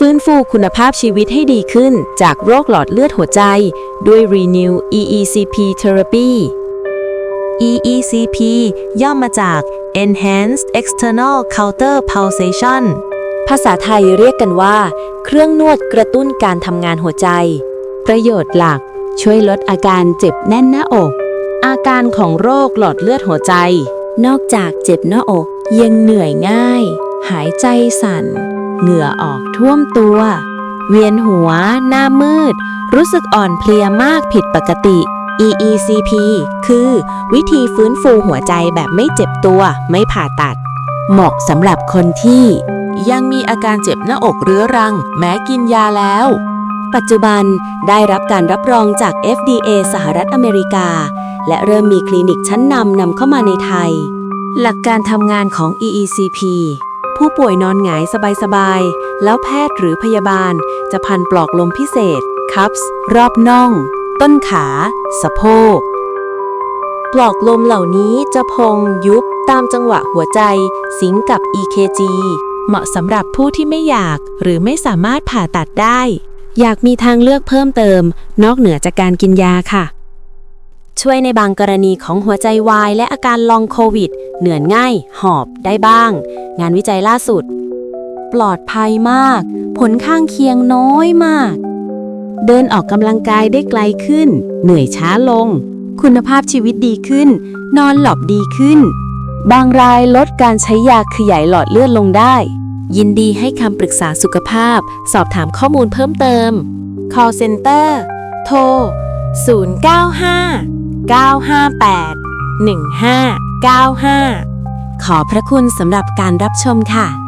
ฟื้นฟูคุณภาพชีวิตให้ดีขึ้นจากโรคหลอดเลือดหัวใจ ด้วย Renew EECP Therapy EECP ย่อมาจาก Enhanced External Counter Pulsation ภาษาไทยเรียกกันว่า เครื่องนวดกระตุ้นการทำงานหัวใจ ประโยชน์หลัก ช่วยลดอาการเจ็บแน่นหน้าอก อาการของโรคหลอดเลือดหัวใจ นอกจากเจ็บหน้าอก ยังเหนื่อยง่าย หายใจสั่น เหงื่อออกท่วมตัว เวียนหัว หน้ามืด รู้สึกอ่อนเพลียมากผิดปกติ EECP คือวิธีฟื้นฟูหัวใจแบบไม่เจ็บตัวไม่ผ่าตัด เหมาะสำหรับคนที่ ยังมีอาการเจ็บหน้าอกเรื้อรัง แม้กินยาแล้ว ปัจจุบันได้รับการรับรองจาก FDA สหรัฐอเมริกา และเริ่มมีคลินิกชั้นนำนำเข้ามาในไทย หลักการทำงานของ EECP ผู้ป่วยนอนหงายสบายๆ แล้วแพทย์หรือพยาบาล จะพันปลอกลมพิเศษ คัพส์ รอบน่อง ต้นขา สะโพก ปลอกลมเหล่านี้จะพองยุบตามจังหวะหัวใจ สิงกับ EKG เหมาะสำหรับผู้ที่ไม่อยากหรือไม่สามารถผ่าตัดได้ อยากมีทางเลือกเพิ่มเติม นอกเหนือจากการกินยาค่ะ ช่วยในบางกรณีของหัวใจวายและอาการลองโควิด เหนื่อยง่าย หอบได้บ้าง งานวิจัยล่าสุด ปลอดภัยมาก ผลข้างเคียงน้อยมาก เดินออกกำลังกายได้ไกลขึ้น เหนื่อยช้าลง คุณภาพชีวิตดีขึ้น นอนหลับดีขึ้น บางรายลดการใช้ยาขยายหลอดเลือดลงได้ ยินดีให้คำปรึกษาสุขภาพ สอบถามข้อมูลเพิ่มเติม call center โทร 095 958 1595 ขอพระคุณสำหรับการรับชมค่ะ